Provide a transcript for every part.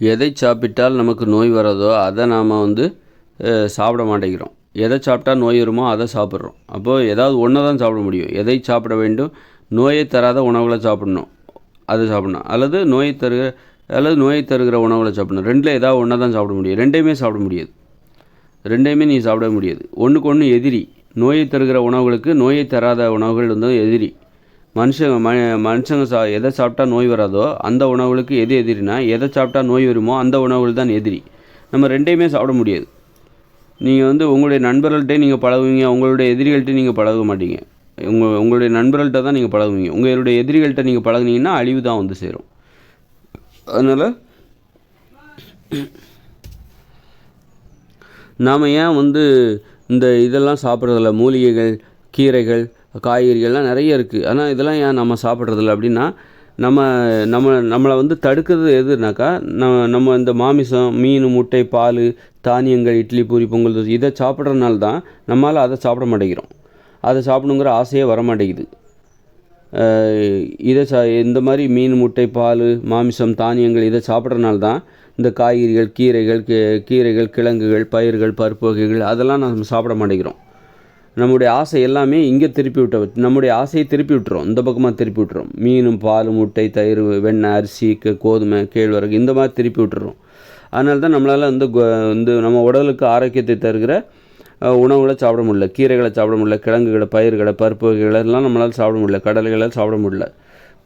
எதை சாப்பிட்டால் நமக்கு நோய் வராதோ அதை நாம் வந்து சாப்பிட மாட்டேங்கிறோம். எதை சாப்பிட்டா நோய் வருமோ அதை சாப்பிட்றோம். அப்போது ஏதாவது ஒன்றை தான் சாப்பிட முடியும். எதை சாப்பிட வேண்டும்? நோயை தராத உணவுகளை சாப்பிடணும். அதை சாப்பிடணும். அல்லது நோயை தருகிற அல்லது நோயை தருகிற உணவுகளை சாப்பிடணும். ரெண்டில் ஏதாவது ஒன்றை தான் சாப்பிட முடியும். ரெண்டையுமே சாப்பிட முடியாது. ரெண்டையுமே நீ சாப்பிட முடியாது. ஒன்றுக்கு ஒன்று எதிரி. நோயை தருகிற உணவுகளுக்கு நோயை தராத உணவுகள் வந்து எதிரி. மனுஷங்க ம மனுஷங்க சா எதை சாப்பிட்டா நோய் வராதோ அந்த உணவுகளுக்கு எது எதிரினா எதை சாப்பிட்டா நோய் வருமோ அந்த உணவுகள் தான் எதிரி. நம்ம ரெண்டையுமே சாப்பிட முடியாது. நீங்கள் வந்து உங்களுடைய நண்பர்கள்ட்டே நீங்கள் பழகுவீங்க உங்களுடைய எதிரிகள்கிட்ட நீங்கள் பழக மாட்டீங்க. உங்கள் உங்களுடைய நண்பர்கள்ட்ட தான் நீங்கள் பழகுவீங்க. உங்களுடைய எதிரிகள்கிட்ட நீங்கள் பழகுனீங்கன்னா அழிவு தான் வந்து சேரும். அதனால் நாம் ஏன் வந்து இந்த இதெல்லாம் சாப்பிட்றதில்ல? மூலிகைகள் கீரைகள் காய்கறிகள்லாம் நிறைய இருக்குது ஆனால் இதெல்லாம் ஏன் நம்ம சாப்பிட்றதில்ல அப்படின்னா நம்ம நம்ம நம்மளை வந்து தடுக்கிறது எதுனாக்கா நம்ம நம்ம இந்த மாமிசம் மீன் முட்டை பால் தானியங்கள் இட்லி பூரி பொங்கல் தோசை இதை சாப்பிட்றதுனால தான் நம்மளால் அதை சாப்பிட மாட்டேங்கிறோம். அதை சாப்பிடணுங்கிற ஆசையே வர மாட்டேங்குது. இதை சா இந்த மாதிரி மீன் முட்டை பால் மாமிசம் தானியங்கள் இதை சாப்பிட்றனால தான் இந்த காய்கறிகள் கீரைகள் கீ- கீரைகள் கிழங்குகள் பயிர்கள் பருப்பு வகைகள் அதெல்லாம் நம்ம சாப்பிட மாட்டேங்கிறோம். நம்முடைய ஆசை எல்லாமே இங்கே திருப்பி விட்ட நம்முடைய ஆசையை திருப்பி விட்டுறோம். இந்த பக்கமாக திருப்பி விட்டுறோம். மீனும் பால் முட்டை தயிர் வெண்ணெய் அரிசி க- கோதுமை கேழ்வரகு இந்த மாதிரி திருப்பி விட்டுறோம். அதனால தான் நம்மளால் வந்து வந்து நம்ம உடலுக்கு ஆரோக்கியத்தை தருகிற உணவுகளை சாப்பிட முடியல. கீரைகளை சாப்பிட முடியல. கிழங்குகளை பயிர்களை பருப்பு வகைகளை எல்லாம் நம்மளால் சாப்பிட முடியல. கடலைகளை சாப்பிட முடியல.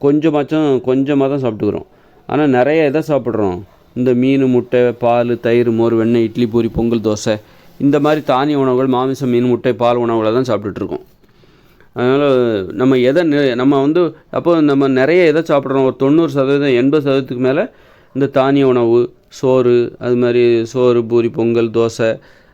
கொஞ்சமாச்சும் கொஞ்சமாக தான் சாப்பிட்டுக்கிறோம். ஆனால் நிறைய இதை சாப்பிட்றோம்? இந்த மீன் முட்டை பால் தயிர் மோர் வெண்ணெய் இட்லி பூரி பொங்கல் தோசை. இந்த மாதிரி தானிய உணவுகள் மாமிசம் மீன் முட்டை பால் உணவுகளை தான் சாப்பிட்டுட்ருக்கோம் அதனால் நம்ம எதை நம்ம வந்து அப்போ நம்ம நிறைய எதை சாப்பிட்றோம்? ஒரு தொண்ணூறு சதவீதம் எண்பது சதவீதத்துக்கு மேலே இந்த தானிய உணவு சோறு அது மாதிரி சோறு பூரி பொங்கல் தோசை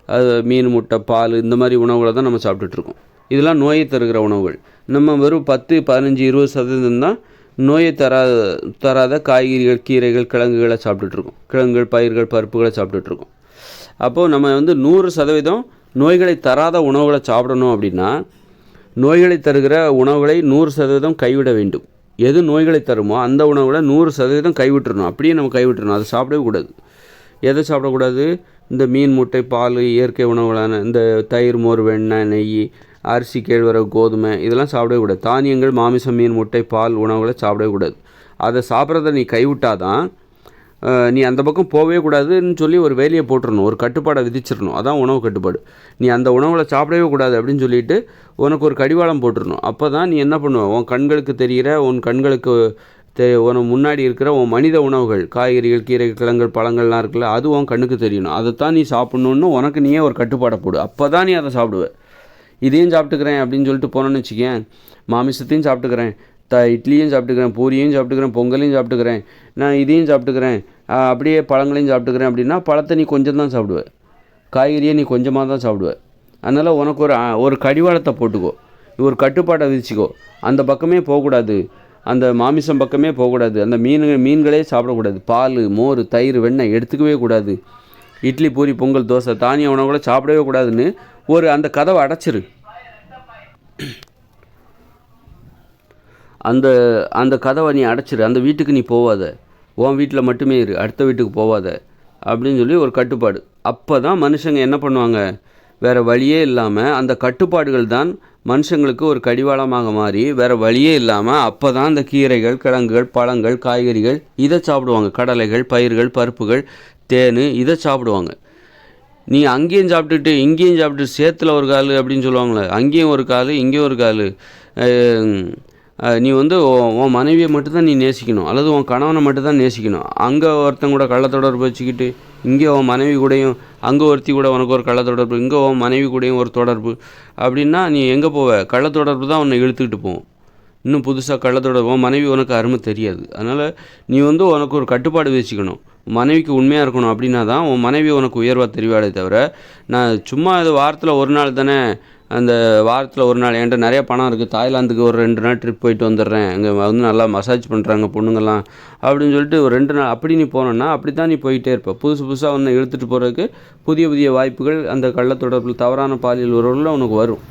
அது மீன் முட்டை பால் இந்த மாதிரி உணவுகளை தான் நம்ம சாப்பிட்டுட்ருக்கோம் இதெல்லாம் நோயை தருகிற உணவுகள். நம்ம வெறும் பத்து பதினஞ்சு இருபது சதவீதம் தான் நோயை தராத தராத காய்கறிகள் கீரைகள் கிழங்குகளை சாப்பிட்டுட்ருக்கோம் கிழங்குகள் பயிர்கள் பருப்புகளை சாப்பிட்டுட்ருக்கோம் அப்போது நம்ம வந்து நூறு சதவீதம் நோய்களை தராத உணவுகளை சாப்பிடணும் அப்படின்னா நோய்களை தருகிற உணவுகளை நூறு சதவீதம் கைவிட வேண்டும். எது நோய்களை தருமோ அந்த உணவுகளை நூறு சதவீதம் கைவிட்டுறணும். அப்படியே நம்ம கைவிட்டுறணும். அதை சாப்பிடவே கூடாது. எதை சாப்பிடக்கூடாது? இந்த மீன் முட்டை பால் இயற்கை உணவுகளான இந்த தயிர் மோர் வெண்ணெய் நெய் அரிசி கேழ்வரகு கோதுமை இதெல்லாம் சாப்பிடவே கூடாது. தானியங்கள் மாமிசம் மீன் முட்டை பால் உணவுகளை சாப்பிடவே கூடாது. அதை சாப்பிட்றத நீ கைவிட்டாதான் நீ அந்த பக்கம் போகவே கூடாதுன்னு சொல்லி ஒரு வேலையை போட்டுறணும் ஒரு கட்டுப்பாடை விதிச்சிடணும். அதான் உணவு கட்டுப்பாடு. நீ அந்த உணவில் சாப்பிடவே கூடாது அப்படின்னு சொல்லிட்டு உனக்கு ஒரு கடிவாளம் போட்டுடணும் அப்போ தான் நீ என்ன பண்ணுவ? உன் கண்களுக்கு தெரிகிற உன் கண்களுக்கு தெ உன முன்னாடி இருக்கிற உன் மனித உணவுகள் காய்கறிகள் கீரை கிழங்குகள் பழங்கள்லாம் இருக்குல்ல அது உன் கண்ணுக்கு தெரியணும். அதைத்தான் நீ சாப்பிட்ணுன்னு உனக்கு நீயே ஒரு கட்டுப்பாடை போடு. அப்போ தான் நீ அதை சாப்பிடுவ. இதையும் சாப்பிட்டுக்கிறேன் அப்படின்னு சொல்லிட்டு போனோன்னு வச்சுக்கேன் மாமிசத்தையும் சாப்பிட்டுக்கிறேன். த இட்லியும் சாப்பிட்டுக்கிறேன் பூரியையும் சாப்பிட்டுக்கிறேன் பொங்கலையும் சாப்பிட்டுக்கிறேன் நான் இதையும் சாப்பிட்டுக்கிறேன் அப்படியே பழங்களையும் சாப்பிட்டுக்கிறேன் அப்படின்னா பழத்தை நீ கொஞ்சம் தான் சாப்பிடுவ. காய்கறியை நீ கொஞ்சமாக தான் சாப்பிடுவ. அதனால் உனக்கு ஒரு ஒரு கடிவாளத்தை போட்டுக்கோ. ஒரு கட்டுப்பாட்டை விதிச்சிக்கோ. அந்த பக்கமே போகக்கூடாது. அந்த மாமிசம் பக்கமே போகக்கூடாது. அந்த மீன் மீன்களே சாப்பிடக்கூடாது. பால் மோர் தயிர் வெண்ணெய் எடுத்துக்கவே கூடாது. இட்லி பூரி பொங்கல் தோசை தானிய உணவுகளை சாப்பிடவே கூடாதுன்னு ஒரு அந்த கதவை அடைச்சிரு. அந்த அந்த கதவை நீ அடைச்சிரு அந்த வீட்டுக்கு நீ போவாத. உன் வீட்டில் மட்டுமே இரு அடுத்த வீட்டுக்கு போவாத. அப்படின்னு சொல்லி ஒரு கட்டுப்பாடு. அப்போ தான் மனுஷங்க என்ன பண்ணுவாங்க? வேறு வழியே இல்லாமல் அந்த கட்டுப்பாடுகள் தான் மனுஷங்களுக்கு ஒரு கடிவாளமாக மாறி வேறு வழியே இல்லாமல் அப்போ தான் அந்த கீரைகள் கிழங்குகள் பழங்கள் காய்கறிகள் இதை சாப்பிடுவாங்க. கடலைகள் பயிர்கள் பருப்புகள் தேன் இதை சாப்பிடுவாங்க. நீ அங்கேயும் சாப்பிட்டுட்டு இங்கேயும் சாப்பிட்டு சேத்துல ஒரு கால் அப்படின்னு சொல்லுவாங்களே அங்கேயும் ஒரு கால் இங்கேயும் ஒரு கால். நீ வந்து உன் மனைவியை மட்டும்தான் நீ நேசிக்கணும். அல்லது உன் கணவனை மட்டும்தான் நேசிக்கணும். அங்கே ஒருத்தன் கூட கள்ளத்தொடர்பு வச்சுக்கிட்டு இங்கே உன் மனைவி கூடயும் அங்கே ஒருத்தி கூட உனக்கு ஒரு கள்ளத்தொடர்பு இங்கே உன் மனைவி கூடயும் ஒரு தொடர்பு. அப்படின்னா நீ எங்கே போவ? கள்ளத்தொடர்பு தான் உன்னை இழுத்துக்கிட்டு போவோம் இன்னும் புதுசாக கள்ளத்தொடர்பு உன் மனைவி உனக்கு அருமை தெரியாது. அதனால் நீ வந்து உனக்கு ஒரு கட்டுப்பாடு வச்சுக்கணும். மனைவிக்கு உண்மையாக இருக்கணும் அப்படின்னா தான் உன் மனைவி உனக்கு உயர்வாக தெரிவாளே தவிர நான் சும்மா இது வாரத்தில் ஒரு நாள் தானே அந்த வாரத்தில் ஒரு நாள் என்கிட்ட நிறைய பணம் இருக்குது தாய்லாந்துக்கு ஒரு ரெண்டு நாள் ட்ரிப் போயிட்டு வந்துடுறேன். அங்கே வந்து நல்லா மசாஜ் பண்ணுறாங்க பொண்ணுங்கள்லாம் அப்படின்னு சொல்லிட்டு ஒரு ரெண்டு நாள் அப்படி நீ போனோன்னா அப்படி தான் நீ போயிட்டே இருப்ப. புதுசு புதுசாக ஒன்று இழுத்துட்டு போகிறதுக்கு புதிய புதிய வாய்ப்புகள் அந்த கள்ளத்தொடர்பில் தவறான பாலியல் உறவுல உனக்கு வரும்.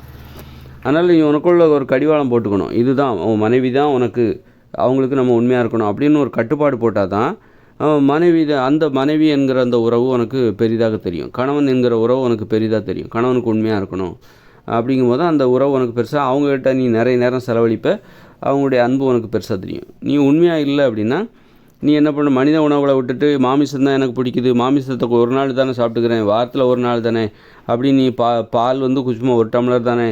அதனால் நீ உனக்குள்ள ஒரு கடிவாளம் போட்டுக்கணும். இதுதான் உன் மனைவி தான் உனக்கு அவங்களுக்கு நம்ம உண்மையாக இருக்கணும் அப்படின்னு ஒரு கட்டுப்பாடு போட்டால் தான் மனைவி தான் அந்த மனைவி என்கிற அந்த உறவு உனக்கு பெரிதாக தெரியும். கணவன் என்கிற உறவு உனக்கு பெரிதாக தெரியும். கணவனுக்கு உண்மையாக இருக்கணும். அப்படிங்கும்போது அந்த உறவு உனக்கு பெருசாக அவங்ககிட்ட நீ நிறைய நேரம் செலவழிப்ப அவங்களுடைய அன்பு உனக்கு பெருசாக தெரியும். நீ உண்மையாக இல்லை அப்படின்னா நீ என்ன பண்ண மனித உணவுகளை விட்டுட்டு மாமிசம் தான் எனக்கு பிடிக்குது மாமிசத்தை ஒரு நாள் தானே சாப்பிட்டுக்கிறேன் வாரத்தில் ஒரு நாள் தானே அப்படி நீ பா பால் வந்து குச்சுமா ஒரு டம்ளர் தானே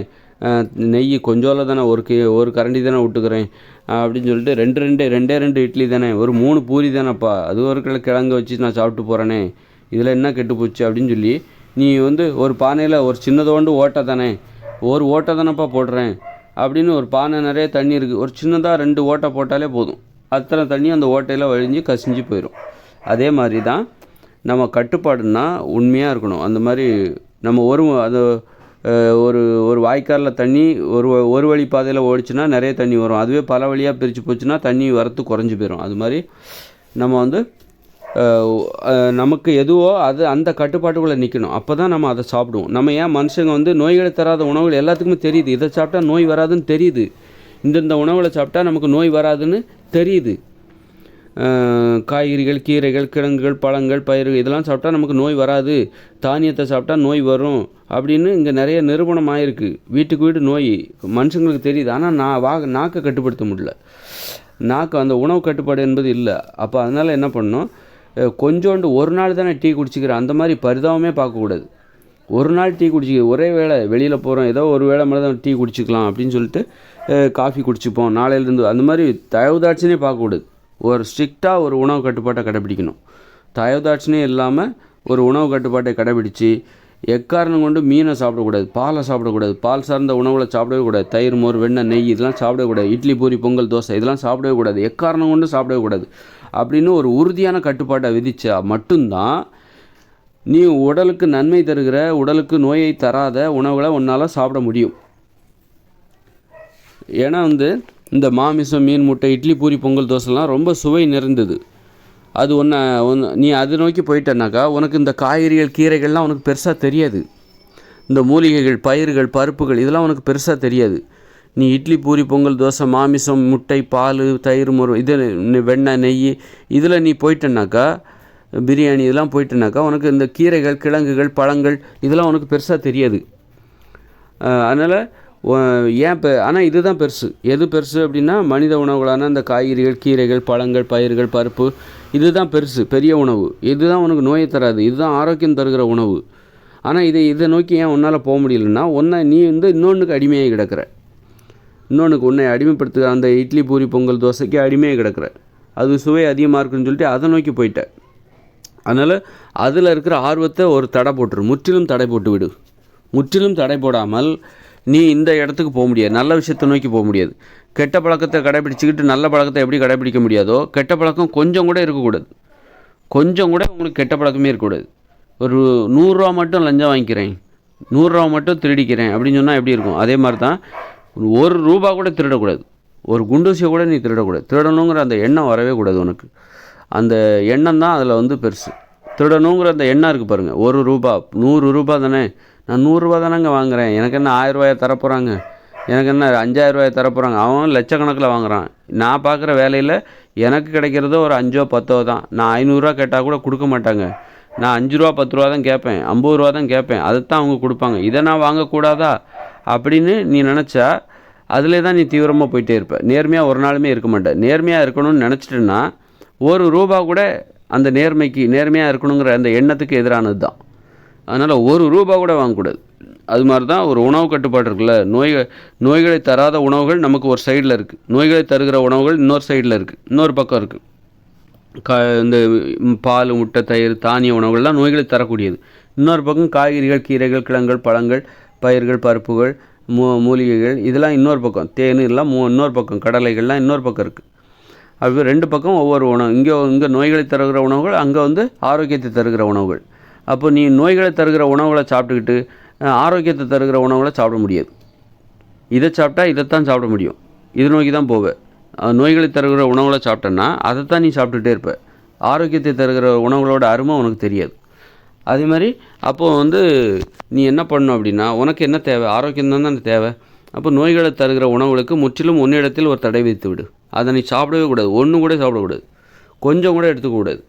நெய் கொஞ்சோல தானே ஒரு கி ஒரு கரண்டி தானே விட்டுக்கிறேன் அப்படின்னு சொல்லிட்டு ரெண்டு ரெண்டு ரெண்டே ரெண்டு இட்லி தானே ஒரு மூணு பூரி தானேப்பா அது ஒரு கிலோ கிழங்கு வச்சு நான் சாப்பிட்டு போகிறேனே இதில் என்ன கெட்டு போச்சு அப்படின்னு சொல்லி நீ வந்து ஒரு பானையில் ஒரு சின்னதோண்டு ஓட்டை தானே ஒரு ஓட்டை தானேப்பா போடுறேன் அப்படின்னு ஒரு பானை நிறைய தண்ணி இருக்குது ஒரு சின்னதாக ரெண்டு ஓட்டை போட்டாலே போதும். அத்தனை தண்ணி அந்த ஓட்டையில் வழிஞ்சு கசிஞ்சு போயிடும் அதே மாதிரி தான் நம்ம கட்டுப்பாடுன்னா உண்மையாக இருக்கணும். அந்த மாதிரி நம்ம ஒரு அது ஒரு ஒரு வாய்க்காலில் தண்ணி ஒரு வ- ஒரு வழி பாதையில் ஓடிச்சுன்னா நிறைய தண்ணி வரும். அதுவே பல வழியாக பிரித்து போச்சுன்னா தண்ணி வரத்து குறைஞ்சி போயிடும் அது மாதிரி நம்ம வந்து நமக்கு எதுவோ அது அந்த கட்டுப்பாட்டுக்குள்ளே நிற்கணும் அப்போ தான் நம்ம அதை சாப்பிடுவோம். நம்ம ஏன் மனுஷங்க வந்து நோய்களை தராத உணவுகள் எல்லாத்துக்குமே தெரியுது. இதை சாப்பிட்டா நோய் வராதுன்னு தெரியுது. இந்தந்த உணவுகளை சாப்பிட்டா நமக்கு நோய் வராதுன்னு தெரியுது. காய்கறிகள் கீரைகள் கிழங்குகள் பழங்கள் பயிர்கள் இதெல்லாம் சாப்பிட்டா நமக்கு நோய் வராது. தானியத்தை சாப்பிட்டா நோய் வரும் அப்படின்னு இங்கே நிறைய நிறுவனம் ஆயிருக்கு. வீட்டுக்கு வீடு நோய் மனுஷங்களுக்கு தெரியுது. ஆனால் நான் வா நாக்கை கட்டுப்படுத்த முடியல. நாக்கு அந்த உணவு கட்டுப்பாடு என்பது இல்லை. அப்போ அதனால் என்ன பண்ணணும்? கொஞ்சோண்டு ஒரு நாள் தானே டீ குடிச்சிக்கிறேன் அந்த மாதிரி பரிதாபமே பார்க்கக்கூடாது. ஒரு நாள் டீ குடிச்சிக்க ஒரே வேளை வெளியில் போகிறோம் ஏதோ ஒரு வேளை மட்டும் தான் டீ குடிச்சிக்கலாம் அப்படின்னு சொல்லிட்டு காஃபி குடிச்சுப்போம் நாளையிலேருந்து அந்த மாதிரி தயவுதாட்சினே பார்க்கக்கூடாது. ஒரு ஸ்ட்ரிக்டாக ஒரு உணவு கட்டுப்பாட்டை கடைபிடிக்கணும். தயவுதாட்சினே இல்லாமல் ஒரு உணவு கட்டுப்பாட்டை கடைபிடிச்சு எக்காரணம் கொண்டு மீனை சாப்பிடக்கூடாது பாலை சாப்பிடக்கூடாது பால் சார்ந்த உணவுகளை சாப்பிடவே கூடாது தயிர் மோர் வெண்ணெய் நெய் இதெல்லாம் சாப்பிடக்கூடாது இட்லி பூரி பொங்கல் தோசை இதெல்லாம் சாப்பிடவே கூடாது எக்காரணம் கொண்டு சாப்பிடவே கூடாது. அப்படின்னு ஒரு உறுதியான கட்டுப்பாட்டை விதித்தா மட்டும்தான் நீ உடலுக்கு நன்மை தருகிற உடலுக்கு நோயை தராத உணவுகளை உன்னால் சாப்பிட முடியும். ஏன்னா வந்து இந்த மாமிசம் மீன் முட்டை இட்லி பூரி பொங்கல் தோசைலாம் ரொம்ப சுவை நிறைந்தது. அது ஒன்று ஒன்று நீ அதை நோக்கி போயிட்டனாக்கா உனக்கு இந்த காய்கறிகள் கீரைகள்லாம் உனக்கு பெருசாக தெரியாது. இந்த மூலிகைகள் பயிர்கள் பருப்புகள் இதெல்லாம் உனக்கு பெருசாக தெரியாது. நீ இட்லி பூரி பொங்கல் தோசை மாமிசம் முட்டை பால் தயிர் மோர் இது வெண்ணெய் நெய் இதில் நீ போயிட்டனாக்கா பிரியாணி இதெல்லாம் போயிட்டனாக்கா உனக்கு இந்த கீரைகள் கிழங்குகள் பழங்கள் இதெல்லாம் உனக்கு பெருசாக தெரியாது. அதனால் ஏன் இப்போ ஆனால் இதுதான் பெருசு. எது பெருசு அப்படின்னா மனித உணவுகளான இந்த காய்கறிகள் கீரைகள் பழங்கள் பயிர்கள் பருப்பு இதுதான் பெருசு பெரிய உணவு. இதுதான் உனக்கு நோயை தராது. இதுதான் ஆரோக்கியம் தருகிற உணவு. ஆனால் இதை இதை நோக்கி ஏன் உன்னால் போக முடியலன்னா ஒன்றை நீ வந்து இன்னொன்றுக்கு அடிமையாக கிடக்கிற. இன்னொன்றுக்கு உன்னை அடிமைப்படுத்துகிற அந்த இட்லி பூரி பொங்கல் தோசைக்கு அடிமையாக கிடக்கிற அது சுவை அதிகமாக இருக்குன்னு சொல்லிட்டு அதை நோக்கி போயிட்டேன் அதனால் அதில் இருக்கிற ஆர்வத்தை ஒரு தடை போட்டுரு. முற்றிலும் தடை போட்டு விடு. முற்றிலும் தடை போடாமல் நீ இந்த இடத்துக்கு போக முடியாது. நல்ல விஷயத்தை நோக்கி போக முடியாது. கெட்ட பழக்கத்தை கடைபிடிச்சிக்கிட்டு நல்ல பழக்கத்தை எப்படி கடைபிடிக்க முடியாதோ கெட்ட பழக்கம் கொஞ்சம் கூட இருக்கக்கூடாது. கொஞ்சம் கூட உங்களுக்கு கெட்ட பழக்கமே இருக்கக்கூடாது. ஒரு நூறுரூவா மட்டும் லஞ்சம் வாங்கிக்கிறேன். நூறுரூவா மட்டும் திருடிக்கிறேன் அப்படின்னு சொன்னால் எப்படி இருக்கும்? அதே மாதிரி தான் ஒரு ரூபா கூட திருடக்கூடாது. ஒரு குண்டூசியை கூட நீ திருடக்கூடாது. திருடணுங்கிற அந்த எண்ணம் வரவே கூடாது உனக்கு. அந்த எண்ணம் தான் அதில் வந்து பெருசு. திருடணுங்கிற அந்த எண்ணம் இருக்குது பாருங்கள் ஒரு ரூபா நூறு ரூபா தானே? நான் நூறுரூவா தானேங்க வாங்குறேன். எனக்கு என்ன ஆயிரரூவாயை தரப்போகிறாங்க எனக்கு என்ன அஞ்சாயிரரூவாயை தரப்போகிறாங்க அவன் லட்சக்கணக்கில் வாங்குறான். நான் பார்க்குற வேலையில் எனக்கு கிடைக்கிறதோ ஒரு அஞ்சோ பத்தோ தான். நான் ஐநூறுரூவா கேட்டால் கூட கொடுக்க மாட்டாங்க. நான் அஞ்சு ரூபா பத்து ரூபா தான் கேட்பேன். ஐம்பது ரூபா தான் கேட்பேன். அதைத்தான் அவங்க கொடுப்பாங்க. இதை நான் வாங்கக்கூடாதா? அப்படின்னு நீ நினச்சா அதிலே தான் நீ தீவிரமாக போயிட்டே இருப்ப. நேர்மையாக ஒரு நாளுமே இருக்க மாட்டேன் நேர்மையாக இருக்கணும்னு நினச்சிட்டுன்னா ஒரு ரூபா கூட அந்த நேர்மைக்கு நேர்மையாக இருக்கணுங்கிற அந்த எண்ணத்துக்கு எதிரானது தான். அதனால் ஒரு ரூபா கூட வாங்கக்கூடாது. அது மாதிரி தான் ஒரு உணவு கட்டுப்பாடு இருக்குல்ல. நோய்கள் நோய்களை தராத உணவுகள் நமக்கு ஒரு சைடில் இருக்குது நோய்களை தருகிற உணவுகள் இன்னொரு சைடில் இருக்குது இன்னொரு பக்கம் இருக்குது க இந்த பால் முட்டை தயிர் தானிய உணவுகள்லாம் நோய்களை தரக்கூடியது. இன்னொரு பக்கம் காய்கறிகள் கீரைகள் கிழங்குகள் பழங்கள் பயிர்கள் பருப்புகள் மூ மூலிகைகள் இதெல்லாம் இன்னொரு பக்கம். தேன் இதெல்லாம் மூ இன்னொரு பக்கம். கடலைகள்லாம் இன்னொரு பக்கம் இருக்குது அப்படி ரெண்டு பக்கம் ஒவ்வொரு உணவு. இங்கே இங்கே நோய்களை தருகிற உணவுகள் அங்கே வந்து ஆரோக்கியத்தை தருகிற உணவுகள். அப்போ நீ நோய்களை தருகிற உணவுகளை சாப்பிட்டுக்கிட்டு ஆரோக்கியத்தை தருகிற உணவுகளை சாப்பிட முடியாது. இதை சாப்பிட்டா இதைத்தான் சாப்பிட முடியும். இது நோக்கி தான் போவேன் நோய்களை தருகிற உணவுகளை சாப்பிட்டேன்னா அதைத்தான் நீ சாப்பிட்டுட்டே இருப்ப. ஆரோக்கியத்தை தருகிற உணவுகளோட அருமை உனக்கு தெரியாது. அதே மாதிரி அப்போது வந்து நீ என்ன பண்ணணும் அப்படின்னா உனக்கு என்ன தேவை? ஆரோக்கியம் தான் தேவை. அப்போ நோய்களை தருகிற உணவுகளுக்கு முற்றிலும் உன்னிடத்தில் ஒரு தடை வைத்து விடு. அதை நீ சாப்பிடவே கூடாது. ஒன்று கூட சாப்பிடக்கூடாது. கொஞ்சம் கூட எடுத்துக்கக்கூடாது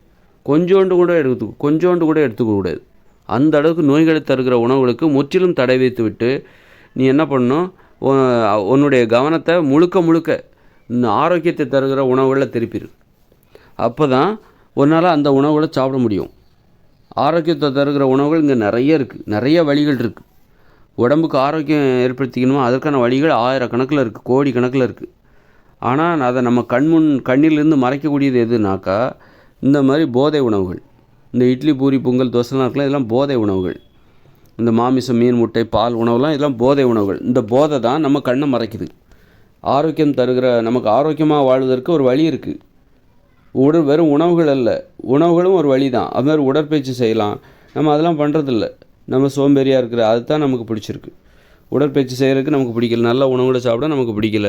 கொஞ்சோண்டு கூட எடுத்து கொஞ்சோண்டு கூட எடுத்துக்கக்கூடாது அந்த அளவுக்கு நோய்களை தருகிற உணவுகளுக்கு முற்றிலும் தடை வைத்து விட்டு நீ என்ன பண்ணணும்? உன்னுடைய கவனத்தை முழுக்க முழுக்க ஆரோக்கியத்தை தருகிற உணவுகளில் திருப்பிடு. அப்போ தான் உன்னால் அந்த உணவுகளை சாப்பிட முடியும். ஆரோக்கியத்தை தருகிற உணவுகள் இங்கே நிறைய இருக்குது நிறைய வழிகள் இருக்குது உடம்புக்கு ஆரோக்கியம் ஏற்படுத்திக்கணுமோ அதற்கான வழிகள் ஆயிரக்கணக்கில் இருக்குது கோடி கணக்கில் இருக்குது ஆனால் அதை நம்ம கண்முன் கண்ணிலிருந்து மறைக்கக்கூடியது எதுனாக்கா இந்த மாதிரி போதை உணவுகள். இந்த இட்லி பூரி பொங்கல் தோசைலாம் இருக்கலாம் இதெல்லாம் போதை உணவுகள். இந்த மாமிசம் மீன் முட்டை பால் உணவுலாம் இதெல்லாம் போதை உணவுகள். இந்த போதை தான் நம்ம கண்ணை மறைக்குது. ஆரோக்கியம் தருகிற நமக்கு ஆரோக்கியமாக வாழ்வதற்கு ஒரு வழி இருக்குது உடல் வெறும் உணவுகள் அல்ல. உணவுகளும் ஒரு வழி தான் அது மாதிரி உடற்பயிற்சி செய்யலாம். நம்ம அதெல்லாம் பண்ணுறதில்ல நம்ம சோம்பேறியாக இருக்கிற அதுதான் நமக்கு பிடிச்சிருக்கு. உடற்பயிற்சி செய்கிறதுக்கு நமக்கு பிடிக்கல. நல்ல உணவுகளை சாப்பிட நமக்கு பிடிக்கல.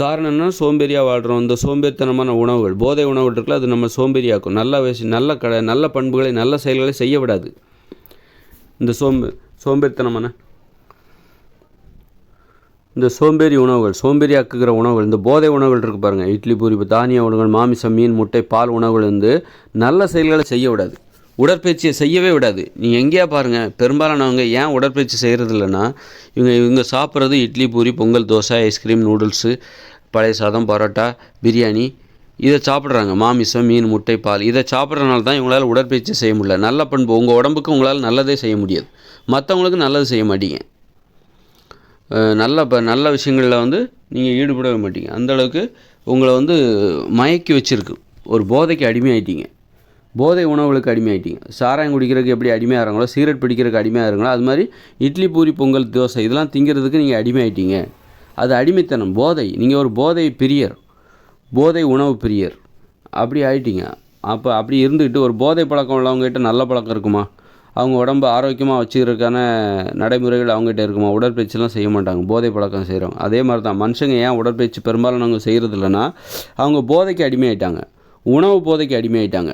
காரணம் என்ன சோம்பேறியாக வாழ்கிறோம் இந்த சோம்பேறித்தனமான உணவுகள் போதை உணவுகள் இருக்குல்ல அது நம்ம சோம்பேறியாக்கும். நல்ல வயசு நல்ல கடை நல்ல பண்புகளை நல்ல செயல்களை செய்ய விடாது. இந்த சோம்பே சோம்பேறித்தனமான இந்த சோம்பேறி உணவுகள் சோம்பேறியாக்குகிற உணவுகள் இந்த போதை உணவுகள் இருக்குது பாருங்கள் இட்லி பூரி தானிய உணவுகள் மாமிசம் மீன் முட்டை பால் உணவுகள் வந்து நல்ல செயல்களை செய்ய விடாது. உடற்பயிற்சியை செய்யவே விடாது. நீங்கள் எங்கேயா பாருங்கள் பெரும்பாலானவங்க ஏன் உடற்பயிற்சி செய்கிறது இல்லைன்னா இவங்க இவங்க சாப்பிட்றது idli puri pongal dosa ice cream noodles பழைய சாதம் பரோட்டா பிரியாணி இதை சாப்பிட்றாங்க. மாமிசம் மீன் முட்டை பால் இதை சாப்பிட்றதுனால தான் இவங்களால் உடற்பயிற்சி செய்ய முடியல. நல்ல பண்பு உங்கள் உடம்புக்கு உங்களால் நல்லதே செய்ய முடியாது. மற்றவங்களுக்கு நல்லது செய்ய மாட்டீங்க. நல்ல ப நல்ல விஷயங்களில் வந்து நீங்கள் ஈடுபடவே மாட்டீங்க. அந்த அளவுக்கு உங்களை வந்து மயக்கி வச்சுருக்கு. ஒரு போதைக்கு அடிமையாயிட்டீங்க. போதை உணவுகளுக்கு அடிமையாயிட்டீங்க. சாராயம் குடிக்கிறதுக்கு எப்படி அடிமையாகிறாங்களோ சிகரெட் பிடிக்கிறதுக்கு அடிமையாகிறாங்களோ அது மாதிரி இட்லி பூரி பொங்கல் தோசை இதெல்லாம் திங்கிறதுக்கு நீங்கள் அடிமையாயிட்டீங்க. அது அடிமைத்தனம் போதை. நீங்கள் ஒரு போதை பிரியர். போதை உணவு பிரியர். அப்படி ஆயிட்டீங்க. அப்போ அப்படி இருந்துக்கிட்டு ஒரு போதை பழக்கம் உள்ளவங்ககிட்ட நல்ல பழக்கம் இருக்குமா? அவங்க உடம்ப ஆரோக்கியமாக வச்சுக்கிறதுக்கான நடைமுறைகள் அவங்ககிட்ட இருக்குமா? உடற்பயிற்சிலாம் செய்ய மாட்டாங்க. போதை பழக்கம் செய்கிறவங்க அதே மாதிரி தான் மனுஷங்க ஏன் உடற்பயிற்சி பெரும்பாலானவங்க செய்கிறது இல்லைன்னா அவங்க போதைக்கு அடிமையாயிட்டாங்க. உணவு போதைக்கு அடிமையாயிட்டாங்க.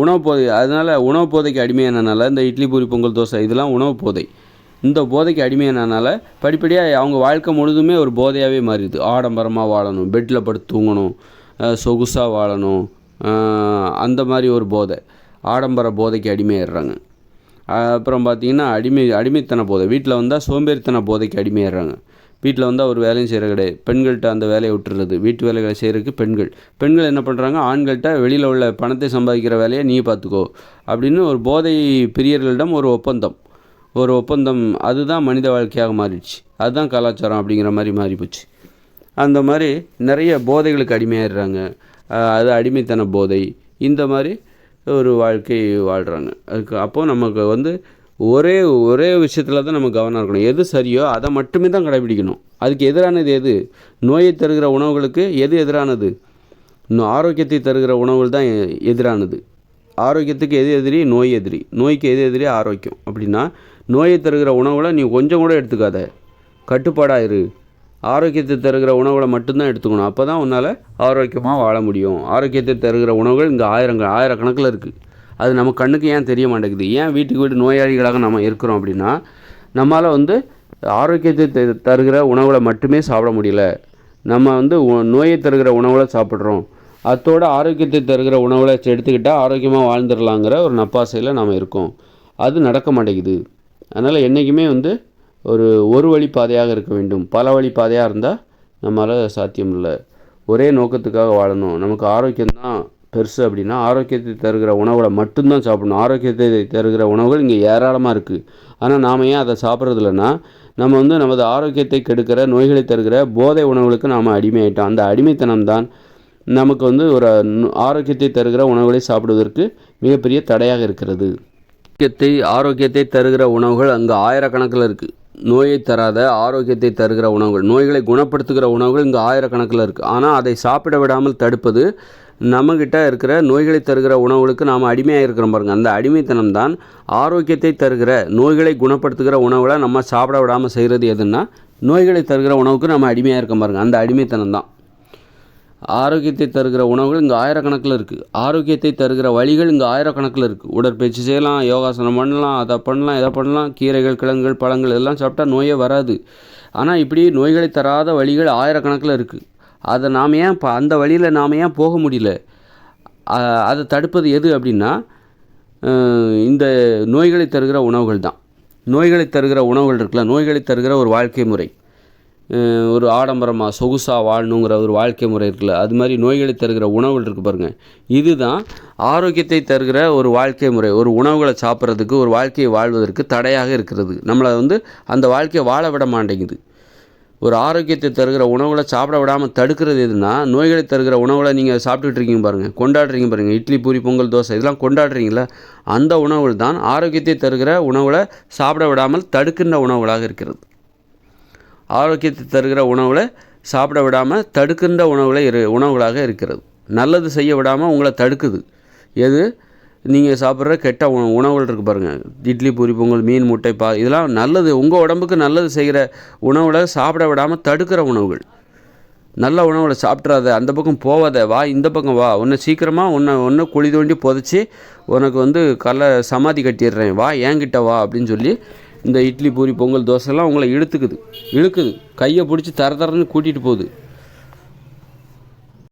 உணவு போதை அதனால் உணவு போதைக்கு அடிமையானனால இந்த இட்லி பூரி பொங்கல் தோசை இதெல்லாம் உணவு போதை. இந்த போதைக்கு அடிமையானனால படிப்படியாக அவங்க வாழ்க்கை முழுதுமே ஒரு போதையாகவே மாறிடுது. ஆடம்பரமாக வாழணும். பெட்டில் படுத்து தூங்கணும். சொகுசாக வாழணும். அந்த மாதிரி ஒரு போதை. ஆடம்பர போதைக்கு அடிமையிடுறாங்க அப்புறம் பார்த்தீங்கன்னா அடிமை அடிமைத்தன போதை. வீட்டில் வந்தால் சோம்பேறித்தன போதைக்கு அடிமையிடுறாங்க வீட்டில் வந்தால் அவர் வேலையும் செய்கிற கிடையாது. பெண்கள்கிட்ட அந்த வேலையை விட்டுறது வீட்டு வேலைகளை செய்கிறதுக்கு பெண்கள். பெண்கள் என்ன பண்ணுறாங்க? ஆண்கள்கிட்ட வெளியில் உள்ள பணத்தை சம்பாதிக்கிற வேலையை நீ பார்த்துக்கோ அப்படின்னு ஒரு போதை பிரியர்களிடம் ஒரு ஒப்பந்தம். ஒரு ஒப்பந்தம். அதுதான் மனித வாழ்க்கையாக மாறிடுச்சு. அதுதான் கலாச்சாரம் அப்படிங்கிற மாதிரி மாறிப்போச்சு. அந்த மாதிரி நிறைய போதைகளுக்கு அடிமையாகிடுறாங்க அது அடிமைத்தன போதை. இந்த மாதிரி ஒரு வாழ்க்கை வாழ்கிறாங்க அதுக்கு அப்போது நமக்கு வந்து ஒரே ஒரே விஷயத்தில் தான் நம்ம கவனம் இருக்கணும். எது சரியோ அதை மட்டுமே தான் கடைபிடிக்கணும். அதுக்கு எதிரானது எது? நோயை தருகிற உணவுகளுக்கு எது எதிரானது? இன்னும் ஆரோக்கியத்தை தருகிற உணவுகள் தான் எ- எதிரானது. ஆரோக்கியத்துக்கு எது எதிரி? நோய் எதிரி. நோய்க்கு எது எதிரி? ஆரோக்கியம். அப்படின்னா நோயை தருகிற உணவுகளை நீ கொஞ்சம் கூட எடுத்துக்காத. கட்டுப்பாடாக இரு. ஆரோக்கியத்தை தருகிற உணவுகளை மட்டும்தான் எடுத்துக்கணும். அப்போ தான் உன்னால் ஆரோக்கியமாக வாழ முடியும். ஆரோக்கியத்தை தருகிற உணவுகள் இங்கே ஆயிரங்கள் ஆயிரக்கணக்கில் இருக்குது அது நம்ம கண்ணுக்கு ஏன் தெரிய மாட்டேங்குது? ஏன் வீட்டுக்கு வீடு நோயாளிகளாக நம்ம இருக்கிறோம் அப்படின்னா நம்மளால் வந்து ஆரோக்கியத்தை த- தருகிற உணவுகளை மட்டுமே சாப்பிட முடியல. நம்ம வந்து நோயை தருகிற உணவுகளை சாப்பிட்றோம். அத்தோட ஆரோக்கியத்தை தருகிற உணவுகளை எடுத்துக்கிட்டால் ஆரோக்கியமாக வாழ்ந்துடலாங்கிற ஒரு நப்பாசையில் நாம் இருக்கோம். அது நடக்க மாட்டேங்குது. அதனால் என்றைக்குமே வந்து ஒரு ஒரு வழி பாதையாக இருக்க வேண்டும். பல வழி பாதையாக இருந்தால் நம்மளால் சாத்தியம் இல்லை. ஒரே நோக்கத்துக்காக வாழணும். நமக்கு ஆரோக்கியம்தான் பெருசு அப்படின்னா ஆரோக்கியத்தை தருகிற உணவுகளை மட்டும்தான் சாப்பிடணும். ஆரோக்கியத்தை தருகிற உணவுகள் இங்கே ஏராளமாக இருக்குது ஆனால் நாம் ஏன் அதை சாப்பிட்றது இல்லைன்னா நம்ம வந்து நமது ஆரோக்கியத்தை கெடுக்கிற நோய்களை தருகிற போதை உணவுகளுக்கு நாம் அடிமையாயிட்டோம். அந்த அடிமைத்தனம் தான் நமக்கு வந்து ஒரு ஆரோக்கியத்தை தருகிற உணவுகளை சாப்பிடுவதற்கு மிகப்பெரிய தடையாக இருக்கிறது. ஆரோக்கியத்தை ஆரோக்கியத்தை தருகிற உணவுகள் அங்கே ஆயிரக்கணக்கில் இருக்குது நோயை தராத ஆரோக்கியத்தை தருகிற உணவுகள் நோய்களை குணப்படுத்துகிற உணவுகள் இங்கே ஆயிரக்கணக்கில் இருக்குது ஆனால் அதை சாப்பிட விடாமல் தடுப்பது நம்மக்கிட்ட இருக்கிற நோய்களை தருகிற உணவுகளுக்கு நாம் அடிமையாக இருக்கிறோம் பாருங்கள் அந்த அடிமைத்தனம் தான் ஆரோக்கியத்தை தருகிற நோய்களை குணப்படுத்துகிற உணவுகளை நம்ம சாப்பிட விடாமல் செய்கிறது எதுன்னா நோய்களை தருகிற உணவுக்கு நம்ம அடிமையாக இருக்கோம் பாருங்கள் அந்த அடிமைத்தனம் தான். ஆரோக்கியத்தை தருகிற உணவுகள் இங்கே ஆயிரக்கணக்கில் இருக்குது ஆரோக்கியத்தை தருகிற வழிகள் இங்கே ஆயிரக்கணக்கில் இருக்குது உடற்பயிற்சி செய்யலாம் யோகாசனம் பண்ணலாம் அதை பண்ணலாம் இதை பண்ணலாம். கீரைகள் கிழங்குகள் பழங்கள் இதெல்லாம் சாப்பிட்டா நோயே வராது. ஆனால் இப்படி நோய்களை தராத வழிகள் ஆயிரக்கணக்கில் இருக்குது அதை நாம் ஏன் ப- அந்த வழியில் நாம் ஏன் போக முடியல? அதை தடுப்பது எது அப்படின்னா இந்த நோய்களை தருகிற உணவுகள் தான். நோய்களை தருகிற உணவுகள் இருக்குல்ல நோய்களை தருகிற ஒரு வாழ்க்கை முறை. ஒரு ஆடம்பரமாக சொகுசாக வாழணுங்கிற ஒரு வாழ்க்கை முறை இருக்குல்ல அது மாதிரி நோய்களை தருகிற உணவுகள் இருக்குது பாருங்கள் இதுதான் ஆரோக்கியத்தை தருகிற ஒரு வாழ்க்கை முறை. ஒரு உணவுகளை சாப்பிட்றதுக்கு ஒரு வாழ்க்கையை வாழ்வதற்கு தடையாக இருக்கிறது. நம்மளை வந்து அந்த வாழ்க்கையை வாழ விட மாட்டேங்குது. ஒரு ஆரோக்கியத்தை தருகிற உணவுகளை சாப்பிட விடாமல் தடுக்கிறது எதுனா நோய்களை தருகிற உணவுகளை நீங்கள் சாப்பிட்டுட்டு இருக்கீங்க பாருங்கள் கொண்டாடுறீங்க பாருங்கள் இட்லி பூரி பொங்கல் தோசை இதெல்லாம் கொண்டாடுறீங்களா அந்த உணவுகள் தான் ஆரோக்கியத்தை தருகிற உணவுகளை சாப்பிட விடாமல் தடுக்கின்ற உணவுகளாக இருக்கிறது. ஆரோக்கியத்தை தருகிற உணவுகளை சாப்பிட விடாமல் தடுக்கின்ற உணவுகளை இரு உணவுகளாக இருக்கிறது. நல்லது செய்ய விடாமல் உங்களை தடுக்குது. எது? நீங்கள் சாப்பிட்ற கெட்ட உணவு உணவுகள் இருக்குது பாருங்கள் இட்லி பூரி பொங்கல் மீன் முட்டை பா இதெல்லாம் நல்லது. உங்கள் உடம்புக்கு நல்லது செய்கிற உணவுகளை சாப்பிட விடாமல் தடுக்கிற உணவுகள். நல்ல உணவுகளை சாப்பிட்றாத அந்த பக்கம் போவாத வா இந்த பக்கம் வா. உன்னை சீக்கிரமாக உன்னை ஒன்று குழி தோண்டி புதைச்சி உனக்கு வந்து கல்ல சமாதி கட்டிடுறேன். வா ஏங்கிட்ட வா அப்படின்னு சொல்லி இந்த இட்லி பூரி பொங்கல் தோசைலாம் உங்களை இழுத்துக்குது. இழுக்குது. கையை பிடிச்சி தர தரன்னு கூட்டிகிட்டு போகுது.